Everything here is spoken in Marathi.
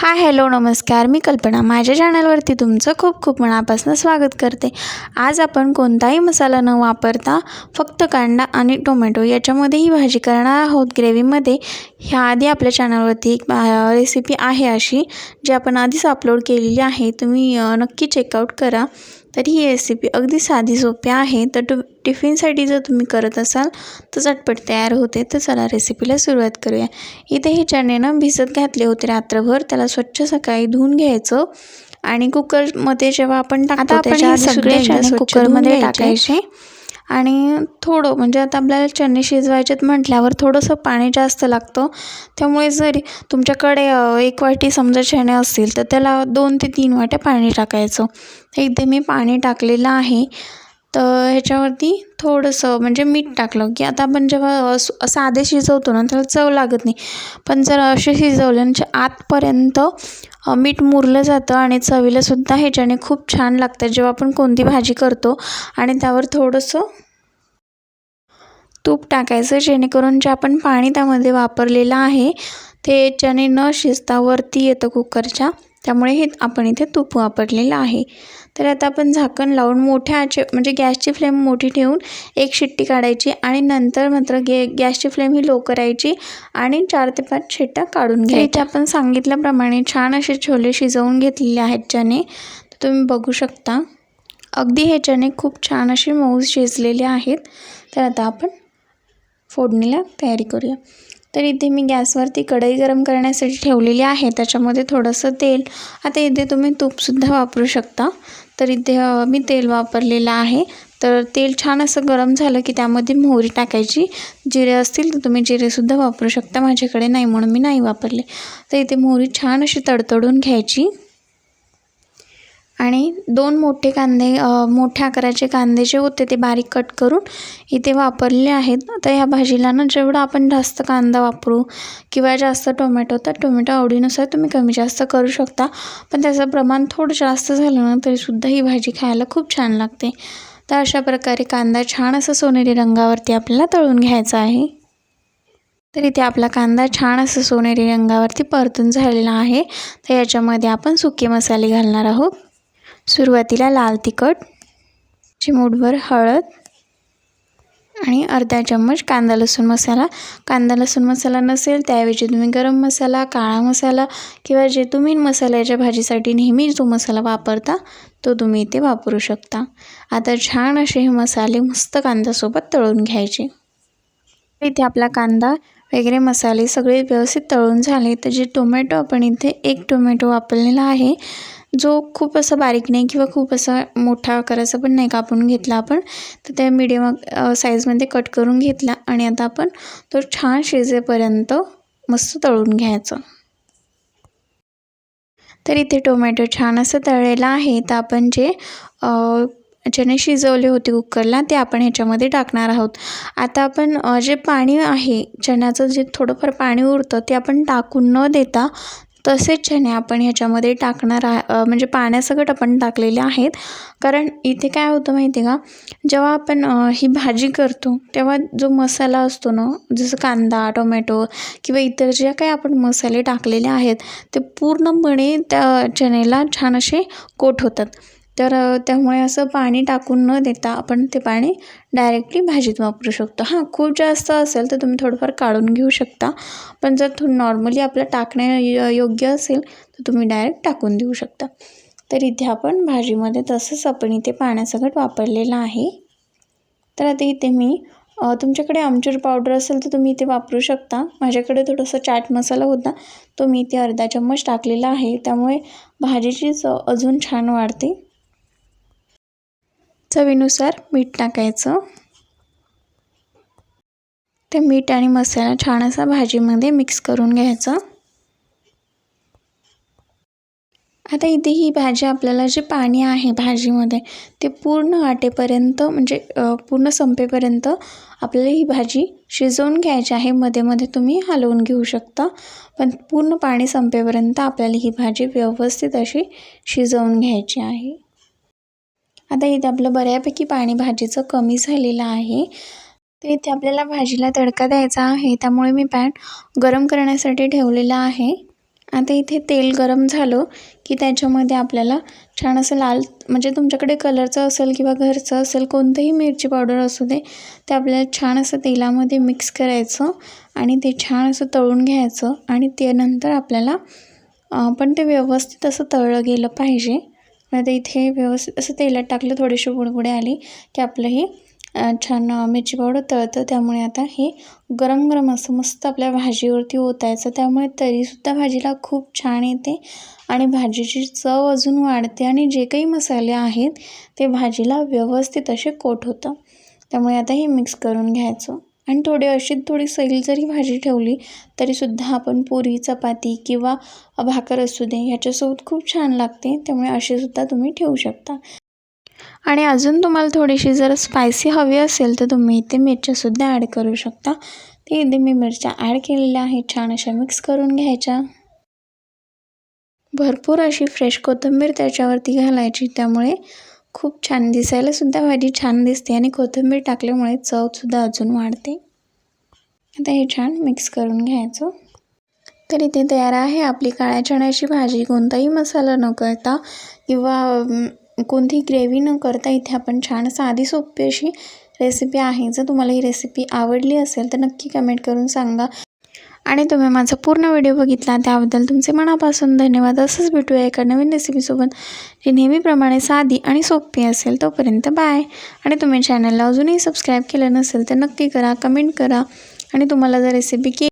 हाय हॅलो नमस्कार. मी कल्पना. माझ्या चॅनलवरती तुमचं खूप खूप मनापासून स्वागत करते. आज आपण कोणताही मसाला न वापरता फक्त कांदा आणि टोमॅटो याच्यामध्ये ही भाजी करणार आहोत. ग्रेव्हीमध्ये ह्या आधी आपल्या चॅनलवरती एक रेसिपी आहे अशी जी आपण आधीच अपलोड केलेली आहे. तुम्ही नक्की चेकआउट करा. तर ही रेसिपी अगदी साधी सोपी आहे. तर टु टिफिनसाठी जर तुम्ही करत असाल तर झटपट तयार होते. तर चला रेसिपीला सुरुवात करूया. इथे हे चणे ना भिजत घातले होते रात्रभर. त्याला स्वच्छ सकाळी धुवून घ्यायचं आणि कुकरमध्ये जेव्हा आपण टाकतो त्याच्या सगळे कुकरमध्ये. टाकायचे. आणि थोडं म्हणजे आता आपल्याला चणे शिजवायचेत म्हटल्यावर थोडंसं पाणी जास्त लागतं. त्यामुळे जरी तुमच्याकडे एक वाटी समजा चणे असतील तर त्याला दोन ते तीन वाट्या पाणी टाकायचं. इथे मी पाणी टाकलेलं आहे तर ह्याच्यावरती थोडंसं म्हणजे मीठ टाकलं की आता आपण जेव्हा साधे शिजवतो ना त्याला चव लागत नाही. पण जर असे शिजवले म्हणजे आतपर्यंत मीठ मुरलं जातं आणि चवीलासुद्धा ह्याच्याने खूप छान लागतं. जेव्हा आपण कोणती भाजी करतो आणि त्यावर थोडंसं तूप टाकायचं जेणेकरून जे आपण पाणी त्यामध्ये वापरलेलं आहे ते याच्याने न शिजता वरती येतं कुकरच्या. त्यामुळे हे आपण इथे तूप वापरलेलं आहे. तर आता आपण झाकण लावून मोठ्या आचे म्हणजे गॅसची फ्लेम मोठी ठेवून एक शिट्टी काढायची आणि नंतर मात्र गे गॅसची फ्लेम ही लो करायची आणि चार ते पाच शिट्ट्या काढून घ्यायच्या इथे आपण सांगितल्याप्रमाणे छान असे छोले शिजवून घेतलेले आहेत ज्याने तर तुम्ही बघू शकता. अगदी हे चणे खूप छान असे मऊ शिजलेले आहेत. तर आता आपण फोडणीला तयारी करूया. तर इथे मी गॅसवरती कढई गरम करण्यासाठी ठेवलेली आहे. त्याच्यामध्ये थोडंसं तेल. आता इथे तुम्ही तूपसुद्धा वापरू शकता. तर इथे मी तेल वापरलेलं आहे. तर तेल छान असं गरम झालं की त्यामध्ये मोहरी टाकायची. जिरे असतील तर तुम्ही जिरेसुद्धा वापरू शकता. माझ्याकडे नाही म्हणून मी नाही वापरले. तर इथे मोहरी छान अशी तडतडून घ्यायची. आणि दोन मोठे कांदे मोठ्या आकाराचे कांदे जे होते ते बारीक कट करून इथे वापरले आहेत. तर ह्या भाजीला ना जेवढं आपण जास्त कांदा वापरू किंवा जास्त टोमॅटो तर टोमॅटो आवडीनुसार तुम्ही कमी जास्त करू शकता. पण त्याचं प्रमाण थोडं जास्त झालं ना तरीसुद्धा ही भाजी खायला खूप छान लागते. तर अशा प्रकारे कांदा छान असं सोनेरी रंगावरती आपल्याला तळून घ्यायचा आहे. तर इथे आपला कांदा छान असं सोनेरी रंगावरती परतून झालेला आहे. तर याच्यामध्ये आपण सुके मसाले घालणार आहोत. सुरुवातीला लाल तिखट चिमूटभर हळद आणि अर्धा चम्मच कांदा लसूण मसाला. कांदा लसूण मसाला नसेल त्याऐवजी तुम्ही गरम मसाला काळा मसाला किंवा जे तुम्ही मसाल्याच्या भाजीसाठी नेहमी जो मसाला वापरता तो तुम्ही इथे वापरू शकता. आता छान असे हे मसाले मस्त कांद्यासोबत तळून घ्यायचे. इथे आपला कांदा वगैरे मसाले सगळे व्यवस्थित तळून झाले. तर जे टोमॅटो आपण इथे एक टोमॅटो वापरलेला आहे जो खूप असं बारीक नाही किंवा खूप असा मोठा आकाराचा पण नाही कापून घेतला आपण तर त्या मिडियम साईजमध्ये कट करून घेतला आणि आता आपण तो छान शिजेपर्यंत मस्त तळून घ्यायचं. तर इथे टोमॅटो छान असं तळलेला आहे. तर आपण जे ज्याने चणे शिजवले होते कुकरला ते आपण ह्याच्यामध्ये टाकणार आहोत. आता आपण जे पाणी आहे चण्याचं जे थोडंफार पाणी उरतं ते आपण टाकून न देता तसेच चणे आपण ह्याच्यामध्ये टाकणार आहे म्हणजे पाण्यासकट आपण टाकलेले आहेत. कारण इथे काय होतं माहिती आहे का जेव्हा आपण ही भाजी करतो तेव्हा जो मसाला असतो ना जसं कांदा टोमॅटो किंवा इतर जे काही आपण मसाले टाकलेले आहेत ते पूर्णपणे त्या चण्याला छान असे कोट होतात. तर त्यामुळे असं पाणी टाकून न देता आपण ते पाणी डायरेक्टली भाजीत वापरू शकतो. हां खूप जास्त असेल तर तुम्ही थोडंफार काढून घेऊ शकता. पण जर थो नॉर्मली आपलं टाकणे य- योग्य असेल तर तुम्ही डायरेक्ट टाकून देऊ शकता. तर इथे आपण भाजीमध्ये तसंच आपण इथे पाण्यासकट वापरलेलं आहे. तर आता इथे मी तुमच्याकडे आमचूर पावडर असेल तर तुम्ही इथे वापरू शकता. माझ्याकडे थोडंसं चाट मसाला होता तो मी इथे अर्धा चम्मच टाकलेला आहे. त्यामुळे भाजीची चव अजून छान वाढते. चवीनुसार मीठ टाकायचं. ते मीठ आणि मसाला छान असा भाजीमध्ये मिक्स करून घ्यायचं. आता इथे ही भाजी आपल्याला जे पाणी आहे भाजीमध्ये ते पूर्ण आटेपर्यंत म्हणजे पूर्ण संपेपर्यंत आपल्याला ही भाजी शिजवून घ्यायची आहे. मध्ये मध्ये तुम्ही हलवून घेऊ शकता. पण पूर्ण पाणी संपेपर्यंत आपल्याला ही भाजी व्यवस्थित अशी शिजवून घ्यायची आहे. आता इथे आपलं बऱ्यापैकी पाणी भाजीचं कमी झालेलं आहे. तर इथे आपल्याला भाजीला तडका द्यायचा आहे. त्यामुळे मी पॅन गरम करण्यासाठी ठेवलेला आहे. आता इथे तेल गरम झालं की त्याच्यामध्ये आपल्याला छान असं लाल म्हणजे तुमच्याकडे कलरचं असेल किंवा घरचं असेल कोणतंही मिरची पावडर असू दे ते आपल्याला छान असं तेलामध्ये मिक्स करायचं आणि ते छान असं तळून घ्यायचं आणि त्यानंतर आपल्याला पण ते व्यवस्थित असं तळलं गेलं पाहिजे. आता इथे व्यवस्थित असं तेलात टाकलं थोडीशी बुडबुडे आली की आपलं हे छान मिरची पावडर तळतं. त्यामुळे आता हे गरम गरम असं मस्त आपल्या भाजीवरती ओतायचं. त्यामुळे तरीसुद्धा भाजीला खूप छान येते आणि भाजीची चव अजून वाढते आणि जे काही मसाले आहेत ते भाजीला व्यवस्थित असे कोट होतं. त्यामुळे आता हे मिक्स करून घ्यायचं. आणि थोडी अशी थोडी सैल जरी भाजी ठेवली तरीसुद्धा आपण पुरी चपाती किंवा भाकर असू दे ह्याच्यासोबत खूप छान लागते. त्यामुळे अशीसुद्धा तुम्ही ठेवू शकता. आणि अजून तुम्हाला थोडीशी जर स्पायसी हवी असेल तर तुम्ही इथे मिरच्यासुद्धा ॲड करू शकता. ते इथे मी मिरच्या ॲड केलेल्या आहेत. छान अशा मिक्स करून घ्यायच्या. भरपूर अशी फ्रेश कोथिंबीर त्याच्यावरती घालायची. त्यामुळे खूप छान दिसायलासुद्धा भाजी छान दिसते आणि कोथिंबीर टाकल्यामुळे चवसुद्धा अजून वाढते. आता हे छान मिक्स करून घ्यायचं. तर इथे तयार आहे आपली काळ्या चण्याची भाजी. कोणताही मसाला न करता किंवा कोणती ग्रेव्ही न करता इथे आपण छान साधी सोपी अशी रेसिपी आहे. जर तुम्हाला ही रेसिपी आवडली असेल तर नक्की कमेंट करून सांगा. आणि तुम्ही माझा पूर्ण व्हिडिओ बघितला त्याबद्दल तुमचे मनापासून धन्यवाद. असंच भेटूया एका नवीन रेसिपीसोबत जी नेहमीप्रमाणे साधी आणि सोपी असेल तोपर्यंत बाय आणि तुम्ही चॅनलला अजूनही सबस्क्राईब केलं नसेल तर नक्की करा कमेंट करा. आणि तुम्हाला जर रेसिपी के